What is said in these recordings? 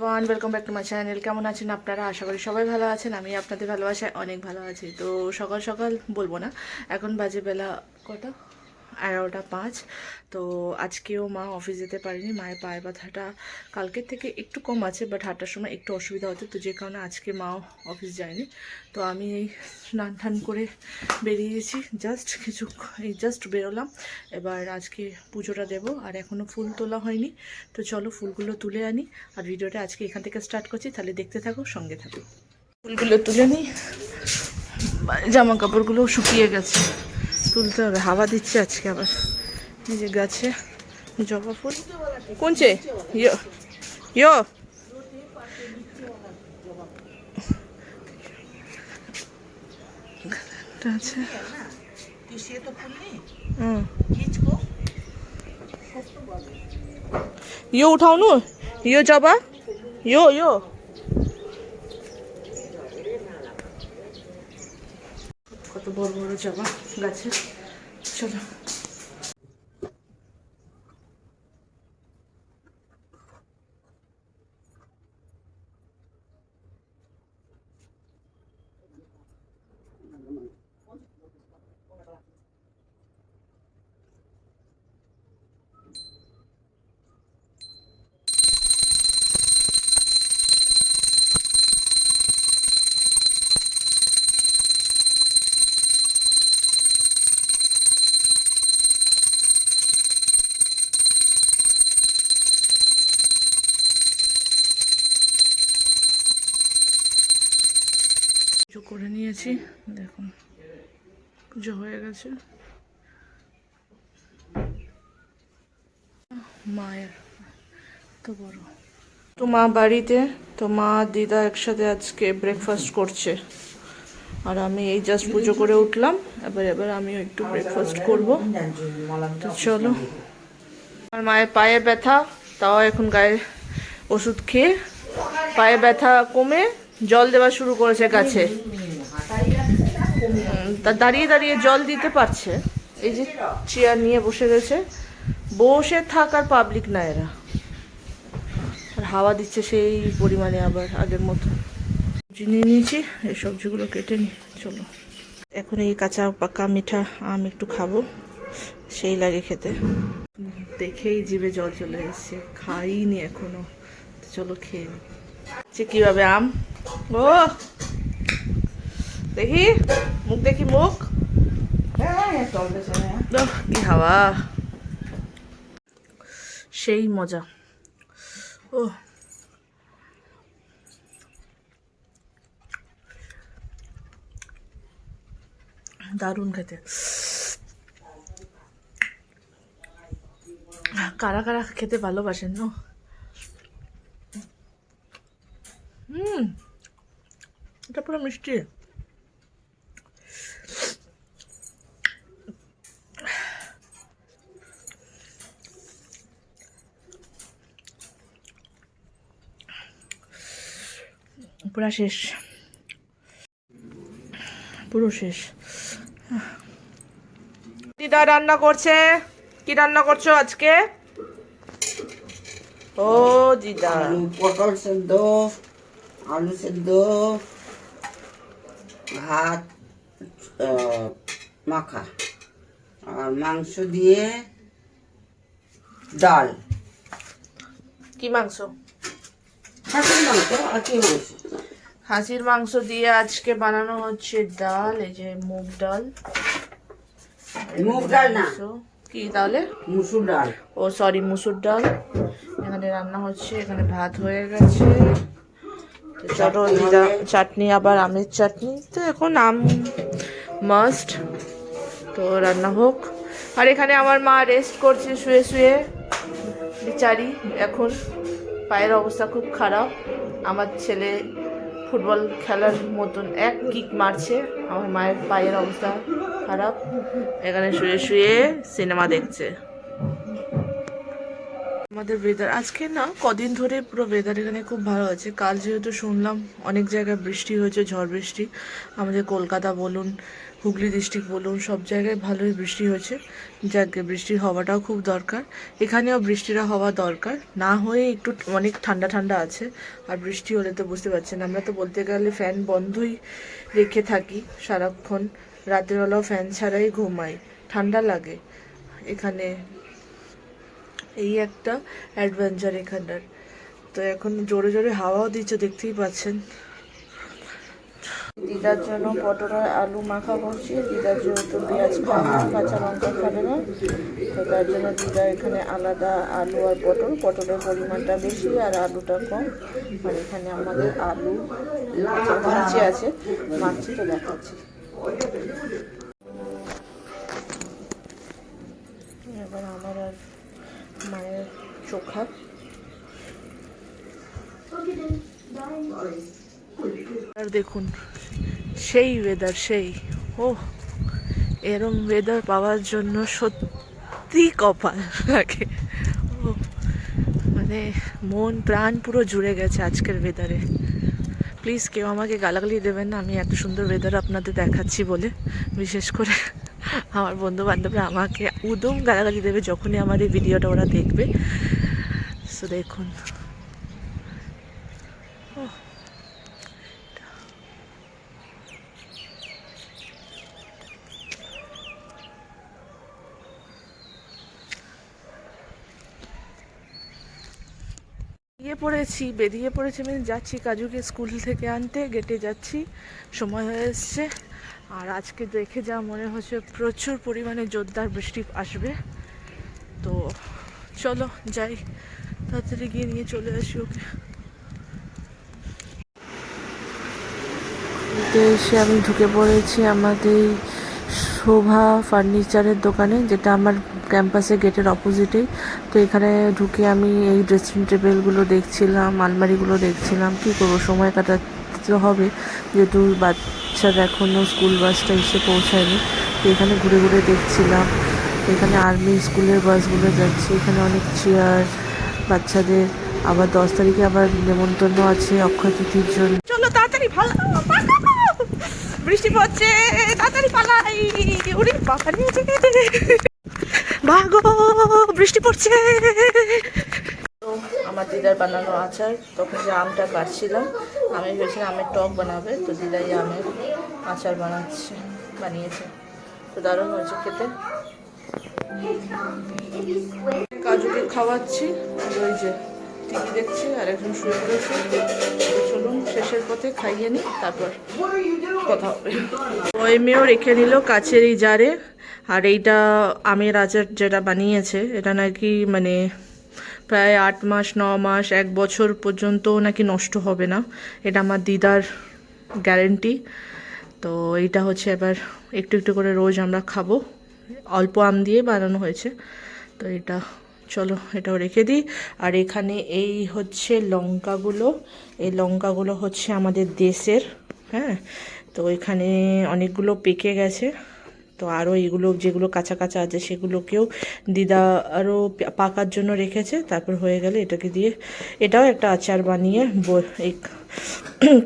One welcome back to my channel কেমন আছেন আপনারা? আশা করি সবাই ভালো আছেন। আমি আপনাদের ভালোবাসায় অনেক ভালো আছি। তো সকাল সকাল বলব না। এখন বাজে বেলা কটা? এগারোটা পাঁচ। তো আজকেও মা অফিস যেতে পারেনি। মায়ের পায়ের ব্যথাটা কালকের থেকে একটু কম আছে বাট হাঁটার সময় একটু অসুবিধা হতো। তো যে কারণে আজকে মাও অফিস যায়নি। তো আমি এই স্নান টান করে বেরিয়েছি। জাস্ট কিছু এই জাস্ট বেরোলাম। এবার আজকে পুজোটা দেবো। আর এখনও ফুল তোলা হয়নি। তো চলো ফুলগুলো তুলে আনি। আর ভিডিওটা আজকে এখান থেকে স্টার্ট করছি। তাহলে দেখতে থাকো, সঙ্গে থাকো। ফুলগুলো তুলে নিই। জামা কাপড়গুলো শুকিয়ে গেছে। তুলতে হবে হাওয়া দিচ্ছে আজকে আবার এই যে গাছে জবা ফুল কোনছে ইয়ো ইয়ো এটা আছে হুম यो उठाउनु यो जब यो यो কত বড় বড় জবা গাছে। চলো। করে নিয়েছি। দেখুন, পুজো হয়ে গেছে। মায়ের তো বড়। তো মা বাড়িতে, তো মা, দিদা একসাথে আজকে ব্রেকফাস্ট করছে। আর আমি এই জাস্ট পুজো করে উঠলাম। এবার এবার আমিও একটু ব্রেকফাস্ট করব। তো চলো। আমার মায়ের পায়ে ব্যথা, তাও এখন গায়ে ওষুধ খেয়ে। পায়ে ব্যথা কমে জল দেওয়া শুরু করেছে গাছে। তা দাঁড়িয়ে দাঁড়িয়ে জল দিতে পারছে। এই যে চেয়ার নিয়ে বসে রয়েছে। বসে থাকার পাবলিক না এরা। আর হাওয়া দিচ্ছে সেই পরিমাণে আবার আগের মতো। নিয়ে নিয়েছি, এই সবজিগুলো কেটে নি চলো। এখন এই কাঁচা পাকা মিঠা আম একটু খাব, সেই লাগে খেতে। দেখেই জিভে জল চলে এসছে, খাইনি এখনও। চলো খেয়ে নি সে কীভাবে আম? ও দেখি? মুখ দেখি মুখ? কি হাওয়া? সেই মজা। ও দারুণ খেতে। কারা কারা খেতে ভালোবাসেন, না হুম এটা পুরো মিষ্টি পুরা শেষ পুরো শেষ দিদা রান্না করছে। কি রান্না করছ আজকে? ও দিদা। পটল সেদ্ধ আলু সেদ্ধ ভাত মাখা। আর মাংস দিয়ে ডাল। কি মাংস? খাসির মাংস আর কি মাংস? খাসির মাংস দিয়ে আজকে বানানো হচ্ছে ডাল এই যে মুগ ডাল। মুগ ডাল না। কি তাহলে? মুসুর ডাল। ও সরি মুসুর ডাল। এখানে রান্না হচ্ছে এখানে ভাত হয়ে গেছে। চলো দিদা চাটনি, আবার আমের চাটনি। তো এখন আম মাস্ট তো রান্না হোক। আর এখানে আমার মা রেস্ট করছে শুয়ে শুয়ে। বিচারি, এখন পায়ের অবস্থা খুব খারাপ। আমার ছেলে ফুটবল খেলার মতন এক কিক মারছে। আমার মায়ের পায়ের অবস্থা খারাপ। এখানে শুয়ে শুয়ে সিনেমা দেখছে। আমাদের ওয়েদার আজকে না কদিন ধরে পুরো ওয়েদার এখানে খুব ভালো আছে। কাল যেহেতু শুনলাম অনেক জায়গায় বৃষ্টি হয়েছে, ঝড় বৃষ্টি। আমাদের কলকাতা বলুন, হুগলি ডিস্ট্রিক্ট বলুন, সব জায়গায় ভালোই বৃষ্টি হয়েছে। যাকে বৃষ্টি হওয়াটাও খুব দরকার। এখানেও বৃষ্টিটা হওয়া দরকার। না হয়ে একটু অনেক ঠান্ডা ঠান্ডা আছে, আর বৃষ্টি হলে তো বুঝতে পারছেন, আমরা তো বলতে গেলে ফ্যান বন্ধই রেখে থাকি সারাক্ষণ। রাতেরবেলাও ফ্যান ছাড়াই ঘুমাই। ঠান্ডা লাগে এখানে। এই একটা অ্যাডভেঞ্চার এখানটার। তো এখন জোরে জোরে হাওয়াও দিচ্ছে, দেখতেই পাচ্ছেন। দিদার জন্য পটল আলু মাখা করছি দিদার যেহেতু পেঁয়াজ না কাঁচা লঙ্কা খাবে না। তো তার জন্য দিদা এখানে আলাদা আলু আর পটল। পটলের পরিমাণটা বেশি আর আলুটা কম। আর এখানে আমাদের আলু মাছি আছে। মাছি তো দেখাচ্ছি। মায়ের চোখা। আর দেখুন, সেই ওয়েদার সেই ও এরম ওয়েদার পাওয়ার জন্য সত্যি কপাল লাগে। ও মানে মন, প্রাণ পুরো জুড়ে গেছে আজকের ওয়েদারে প্লিজ কেউ আমাকে গালাগালি দেবেন না, আমি এত সুন্দর ওয়েদার আপনাদের দেখাচ্ছি বলে, বিশেষ করে আমার বন্ধু বান্ধবরা আমাকে উদম গালাগালি দেবে যখনই আমার এই ভিডিওটা ওরা দেখবে। সো দেখুন। বেরিয়ে পড়েছি বেরিয়ে পড়েছি আমি যাচ্ছি কাজুকে স্কুল থেকে আনতে গেটে যাচ্ছি, সময় হয়ে এসছে। আর আজকে দেখে যা মনে হচ্ছে প্রচুর পরিমাণে জোরদার বৃষ্টি আসবে। তো চলো যাই, তাড়াতাড়ি গিয়ে নিয়ে চলে আসি ওকে। এসে আমি ঢুকে পড়েছি আমাদের শোভা ফার্নিচারের দোকানে, যেটা আমার ক্যাম্পাসের গেটের অপোজিটেই তো এখানে ঢুকে আমি এই ড্রেসিং টেবিলগুলো দেখছিলাম, আলমারিগুলো দেখছিলাম। কী করব, সময় কাটাতে হবে। যেহেতু বাচ্চার এখনও স্কুল বাসটা এসে পৌঁছায়নি। তো এখানে ঘুরে ঘুরে দেখছিলাম। এখানে আর্মি স্কুলের বাসগুলো যাচ্ছে। এখানে অনেক চেয়ার বাচ্চাদের। আবার দশ তারিখে আবার নেমন্তন্ন আছে অক্ষয় তৃতীর জন্য। চলো তাড়াতাড়ি, ভালো বৃষ্টি পড়ছে, তাড়াতাড়ি পালাই। ওরে বাবারে ভাগো, বৃষ্টি পড়ছে। তো আমার দিদার বানানো আচার, তখন যে আমটা কাটছিলাম, আমি ভেবেছিলাম আমের টক বানাবে, তো দিদাই আমের আচার বানাচ্ছে, বানিয়েছে। তো দারুণ হয়েছে খেতে। কাজুকে খাওয়াচ্ছি ওই যে টিভি দেখছি, আর একজন শুয়ে পড়েছে চলুন, শেষের পথে খাইয়ে নিই তারপর কথা হবে। ওই মেয়েও রেখে নিল কাছের এই জারে, আর এইটা আমের আচার যেটা বানিয়েছে, এটা নাকি মানে প্রায় আট মাস, ন মাস, এক বছর পর্যন্ত নাকি নষ্ট হবে না। এটা আমার দিদার গ্যারেন্টি। তো এইটা হচ্ছে এবার একটু একটু করে রোজ আমরা খাব। অল্প আম দিয়ে বানানো হয়েছে। তো এটা চলো এটাও রেখে দিই। আর এখানে এই হচ্ছে লঙ্কাগুলো। এই লঙ্কাগুলো হচ্ছে আমাদের দেশের হ্যাঁ? তো এখানে অনেকগুলো পেকে গেছে। তো আরও এগুলো যেগুলো কাঁচা কাঁচা আছে সেগুলোকেও দিদা আরও পাকার জন্য রেখেছে। তারপর হয়ে গেলে এটাকে দিয়ে এটাও একটা আচার বানিয়ে এই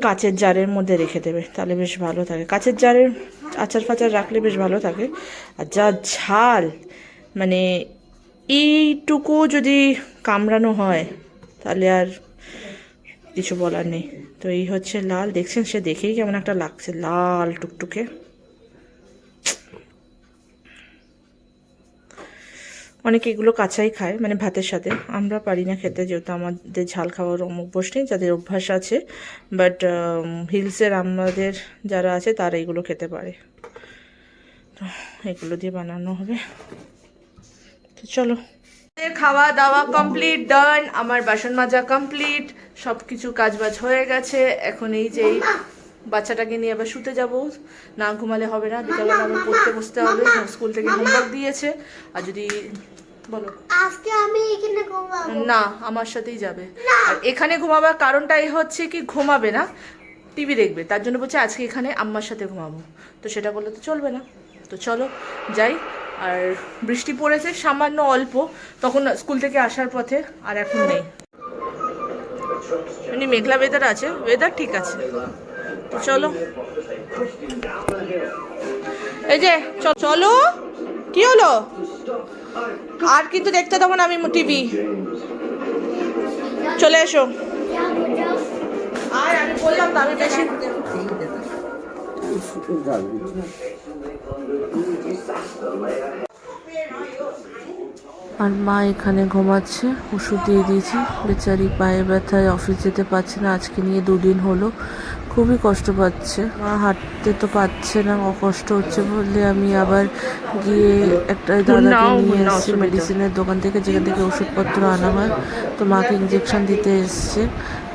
কাঁচের জারের মধ্যে রেখে দেবে। তাহলে বেশ ভালো থাকে। কাঁচের জারের আচার ফাচার রাখলে বেশ ভালো থাকে। আর যা ঝাল মানে এইটুকু যদি কামড়ানো হয়, তাহলে আর কিছু বলার নেই। তো এই হচ্ছে লাল। দেখছেন, সে দেখেই কেমন একটা লাগছে, লাল টুকটুকে। অনেকে এগুলো কাঁচাই খায় মানে ভাতের সাথে। আমরা পারি না খেতে, যেহেতু আমাদের ঝাল খাওয়ার অভ্যাস নেই যাদের অভ্যাস আছে। বাট হিলসের আমাদের যারা আছে, তারা এগুলো খেতে পারে। তো এগুলো দিয়ে বানানো হবে। তো চলো খাওয়া দাওয়া কমপ্লিট ডান আমার বাসন মাজা কমপ্লিট সব কিছু কাজ বাজ হয়ে গেছে। এখন এই যে এই বাচ্চাটাকে নিয়ে আবার শুতে যাব। না ঘুমালে হবে না বিকালবেলা আবার পড়তে বসতে হবে। স্কুল থেকে হোমওয়ার্ক দিয়েছে। আর যদি বলো। আজকে আমি এখানে ঘুমাবো। না আমার সাথেই যাবে। আর এখানে ঘুমাবার কারণটাই হচ্ছে কি ঘুমাবে না। টিভি দেখবে। তার জন্য বলছে আজকে এখানে আম্মার সাথে ঘুমাবো। তো সেটা বললে তো চলবে না। তো চলো যাই। আর বৃষ্টি পড়েছে সামান্য অল্প। তখন স্কুল থেকে আসার পথে আর এখন নেই। এমনি মেঘলা ওয়েদার আছে ওয়েদার ঠিক আছে। তো চলো। এই যে চলো। কি হলো? আর কিন্তু দেখতে দেবো না আমি টিভি। চলে এসো। আর আমি বললাম তো আমি বেশি আর মা এখানে ঘুমাচ্ছে ওষুধ দিয়ে দিয়েছি। বেচারি পায়ে ব্যথায় অফিস যেতে পারছে না আজকে নিয়ে দুদিন হলো। খুবই কষ্ট পাচ্ছে। মা হাঁটতে তো পারছে না ও কষ্ট হচ্ছে বলে আমি আবার গিয়ে একটা দাদাকে নিয়ে এসেছি মেডিসিনের দোকান থেকে যেখান থেকে ওষুধপত্র আনা হয়। তো মাকে ইঞ্জেকশন দিতে এসছে।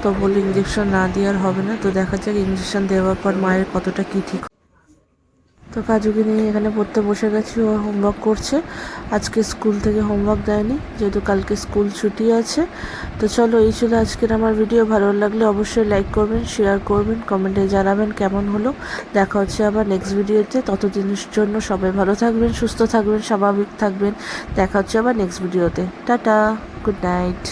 তো বলে ইঞ্জেকশন না দেওয়ার হবে না। তো দেখা যাক ইঞ্জেকশন দেওয়ার পর মায়ের কতটা কী ঠিক তো কাজুকে নিয়ে এখানে পড়তে বসে গেছি, ও হোমওয়ার্ক করছে। আজকে স্কুল থেকে হোমওয়ার্ক দেয়নি, যেহেতু কালকে স্কুল ছুটি আছে। তো চলো, এই ছিল আজকের আমার ভিডিও ভালো লাগলে অবশ্যই লাইক করবেন শেয়ার করবেন কমেন্টে জানাবেন কেমন হলো। দেখা হচ্ছে আবার নেক্সট ভিডিওতে ততদিনের জন্য সবাই ভালো থাকবেন, সুস্থ থাকবেন, স্বাভাবিক থাকবেন। দেখা হচ্ছে আবার নেক্সট ভিডিওতে টাটা গুড নাইট